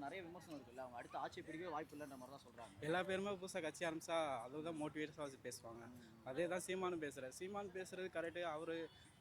இப்போ நிறைய விமர்சனம் இருக்குல்ல அவங்க அடுத்த ஆட்சி பிடிக்கவே வாய்ப்பு இல்லைன்ற மாதிரி தான் சொல்றாங்க. எல்லா பேருமே புதுசாக கட்சி ஆரம்பிச்சா அதுதான் மோட்டிவேட்டாக வச்சு பேசுவாங்க. அதே தான் சீமானு பேசுகிறார் சீமான் பேசுறது கரெக்டு அவர்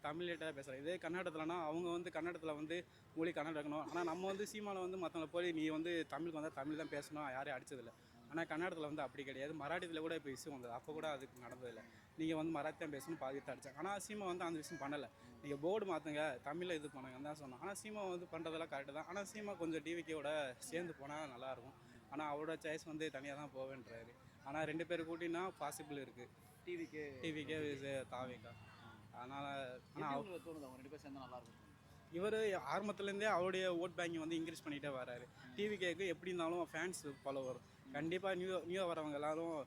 தமிழ்லேட்டாக பேசுகிறார் இதே கன்னடத்துலனா அவங்க வந்து கன்னடத்தில் வந்து மொழி கன்னடம் இருக்கணும் ஆனால் நம்ம வந்து சீமானை வந்து மற்றவங்களை போய் நீ வந்து தமிழுக்கு வந்தால் தமிழ் தான் பேசணும். யாரையும் அடிச்சதில்லை. ஆனால் கன்னடத்தில் வந்து அப்படி கிடையாது. மராட்டியில் கூட இப்போ இஷ்யூ வந்தது. அப்போ கூட அதுக்கு நடந்ததில்லை நீங்கள் வந்து மராத்தி தான் பேசணும் பாதித்து அடிச்சாங்க. ஆனால் சீமா வந்து அந்த விஷயம் பண்ணலை. நீங்கள் போர்டு மாற்றுங்க தமிழில் இது பண்ணுங்க தான் சொன்னோம் ஆனால் சீமா வந்து பண்ணுறதெல்லாம் கரெக்டு தான். ஆனால் சீமா கொஞ்சம் டிவிக்கோட சேர்ந்து போனால் நல்லாயிருக்கும் ஆனால் அவரோட சாய்ஸ் வந்து தனியாக தான் போவேன்றாரு. ஆனால் ரெண்டு பேர் கூட்டினா பாசிபிள் இருக்குது டிவிக்கு டிவிக்கே தாவேக்கா அதனால் ஆனால் உங்களுக்கு தோணுது? அவங்க ரெண்டு பேரும் சேர்ந்தா நல்லா இருக்கும். இவர் ஆரம்பத்துலேருந்தே அவருடைய ஓட் பேங்கிங் வந்து இன்க்ரீஸ் பண்ணிகிட்டே வராரு. டிவி கேக்கு எப்படி இருந்தாலும் ஃபேன்ஸ் ஃபாலோ வரும் கண்டிப்பாக நியூ நியூ வரவங்க எல்லாரும்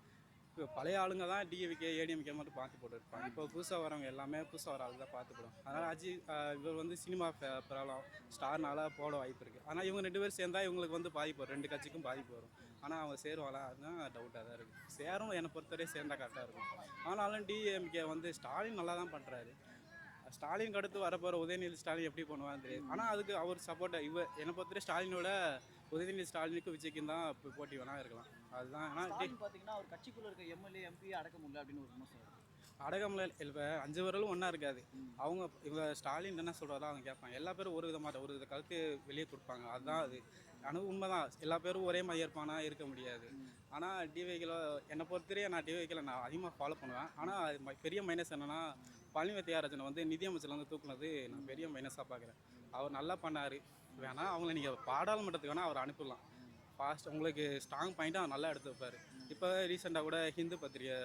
இப்போ பழைய ஆளுங்க தான் டிவிகே ஏடிஎம்கே மட்டும் பார்த்து போட்டுருப்பாங்க. இப்போ புதுசாக வரவங்க எல்லாமே புதுசாக வர ஆளு தான் பார்த்து போடும் அதனால் அஜித் இவர் வந்து சினிமா பிரபலம். ஸ்டார்னால போட வாய்ப்பு இருக்குது ஆனால் இவங்க ரெண்டு பேரும் சேர்ந்தா இவங்களுக்கு வந்து பாதிப்பு வரும். ரெண்டு கட்சிக்கும் பாதிப்பு வரும். ஆனால் அவங்க சேருவாங்களா? அதுதான் டவுட்டாக தான் இருக்குது சேரும் என்னை பொறுத்தவரை சேர்ந்தால் கரெக்டாக இருக்கும். ஆனாலும் டிஎம்கே வந்து ஸ்டாலின் நல்லா தான் பண்ணுறாரு ஸ்டாலின் அடுத்து வரப்போகிற உதயநிதி ஸ்டாலின் எப்படி பண்ணுவான்னு தெரியாது. ஆனால் அதுக்கு அவர் சப்போர்ட்டாக இவ என்னை பொறுத்தவரை ஸ்டாலினோட உதயநிதி ஸ்டாலினுக்கு விஜய்க்கும் தான் இப்போ போட்டி வேணா இருக்கலாம். அதுதான் ஆனால் பார்த்தீங்கன்னா அவர் கட்சிக்குள்ள இருக்க எம்எல்ஏ எம்பி அடக்க முடியல அப்படின்னு ஒரு விமர்சனம் அடகம்ல இப்போ அஞ்சு விரலும் ஒன்றா இருக்காது. அவங்க இவங்க ஸ்டாலின் என்ன சொல்கிறதோ அவங்க கேட்பாங்க எல்லா பேரும் ஒரு விதமாக ஒரு வித கருத்து வெளியே கொடுப்பாங்க. அதுதான் அது. ஆனால் உண்மைதான். எல்லா பேரும் ஒரே மாதிரி இருப்பானா இருக்க முடியாது. ஆனால் டிவைக்கில் என்னை பொறுத்தவரையே நான் டிவைக்கில் நான் அதிகமாக ஃபாலோ பண்ணுவேன். ஆனால் அது ம- பெரிய மைனஸ் என்னென்னா பழனி வித்தியாரஜனை வந்து நிதியமைச்சர் வந்து தூக்குனது நான் பெரிய மைனஸாக பார்க்குறேன் அவர் நல்லா பண்ணார். வேணால் அவங்கள நீங்கள் பாடாளுமன்றத்துக்கு வேணால் அவர் அனுப்பிடலாம். ஃபாஸ்ட் உங்களுக்கு ஸ்ட்ராங் பாயிண்ட்டாக அவர் நல்லா எடுத்து வைப்பார் இப்போ ரீசெண்டாக கூட ஹிந்து பத்திரிகை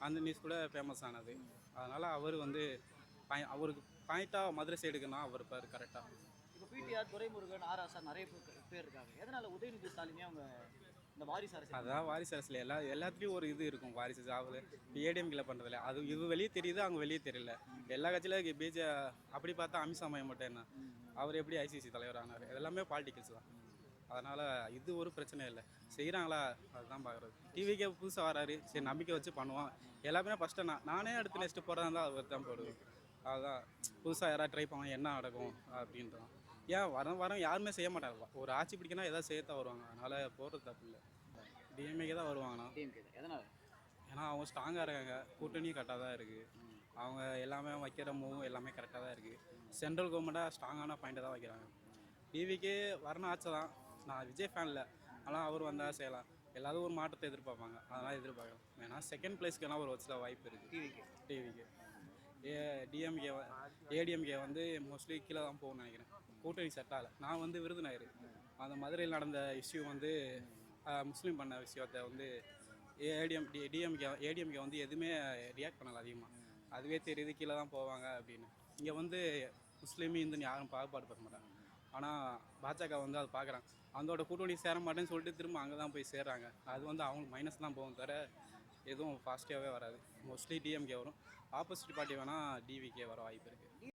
அந்த நியூஸ் கூட ஃபேமஸ் ஆனது. அதனால் அவர் வந்து பாய்- அவருக்கு பாயிண்ட்டாக மதுரை சைடுக்குன்னா அவர் இருப்பார் கரெக்டாக இப்போ பிடிஆர் துரைமுருகன் ஆர் ஆசா நிறைய பேர் பேர் இருக்காங்க. எதனால உதயநிதி ஸ்டாலினே அவங்க இந்த வாரிசு அரசியல் அதான் வாரிசு அரசியல். எல்லா எல்லாத்துலேயும் ஒரு இது இருக்கும் வாரிசு சாவு ஏடிஎம்கில் பண்ணுறதில்ல அது இது வெளியே தெரியுது அவங்க வெளியே தெரியல. எல்லா கட்சியிலும் பிஜே அப்படி பார்த்தா அமித்ஷா மையம் மட்டும் என்ன? அவர் எப்படி ஐசிசி தலைவர் ஆனார்? எல்லாமே பாலிட்டிக்கல்ஸ் தான். அதனால் இது ஒரு பிரச்சனை இல்லை. செய்கிறாங்களா அதுதான் பார்க்குறது டிவிக்கே புதுசாக வராரு. சரி நம்பிக்கை வச்சு பண்ணுவான் எல்லாமே ஃபஸ்ட்டு நான் நானே அடுத்து நெக்ஸ்ட்டு போகிறதா இருந்தால் அவர் தான் போடுவேன் அதுதான் புதுசாக யாராவது ட்ரை பண்ணுவாங்க என்ன நடக்கும் அப்படின்றான். ஏன் வரம் வரம் யாருமே செய்ய மாட்டாங்க. ஒரு ஆட்சி பிடிக்கனா எதாவது செய்யத்தான் வருவாங்க. அதனால் போகிறது தப்பு இல்லை. டிஎம்ஏக்கு தான் வருவாங்கண்ணா. எதனால? ஏன்னா அவங்க ஸ்ட்ராங்காக இருக்காங்க. கூட்டணியும் கரெக்டாக தான் இருக்குது அவங்க எல்லாமே வைக்கிற மூவும் எல்லாமே கரெக்டாக தான் இருக்குது சென்ட்ரல் கவர்மெண்ட்டாக ஸ்ட்ராங்கான பாயிண்ட்டை தான் வைக்கிறாங்க. டிவிக்கு வரணும் ஆச்சை தான். நான் விஜய் ஃபேனில் ஆனால் அவர் வந்தால் செய்யலாம். எல்லாரும் ஒரு மாற்றத்தை எதிர்பார்ப்பாங்க. அதனால் எதிர்பார்க்கலாம். ஏன்னா செகண்ட் பிளேஸ்க்கு ஒரு வச்சுல வாய்ப்பு இருக்குது டிவிக்கு டிவிக்கு ஏ டிஎம்கே ஏடிஎம்கே வந்து மோஸ்ட்லி கீழே தான் போகணும்னு நினைக்கிறேன். கூட்டணி செட் ஆகலை. நான் வந்து விருதுநகர். அந்த மதுரையில் நடந்த இஷ்யூ வந்து முஸ்லீம் பண்ண விஷயத்தை வந்து ஏடிஎம் டி டிஎம்கே ஏடிஎம்கே வந்து எதுவுமே ரியாக்ட் பண்ணல அதிகமாக அதுவே தெரியுது கீழே தான் போவாங்க அப்படின்னு. இங்கே வந்து முஸ்லீம் இந்துன்னு யாரும் பாகுபாடு பண்ண மாட்டாங்க. ஆனால் பாஜக வந்து அதை பார்க்குறான் அதோட கூட்டணி சேர மாட்டேன்னு சொல்லிட்டு திரும்ப அங்கே தான் போய் சேர்றாங்க. அது வந்து அவங்களுக்கு மைனஸ் தான் போகும் தவிர எதுவும் ஃபாஸ்ட்டாகவே வராது. மோஸ்ட்லி டிஎம்கே வரும். ஆப்போசிட் பார்ட்டி வேணால் டிவிகே வர வாய்ப்பு இருக்குது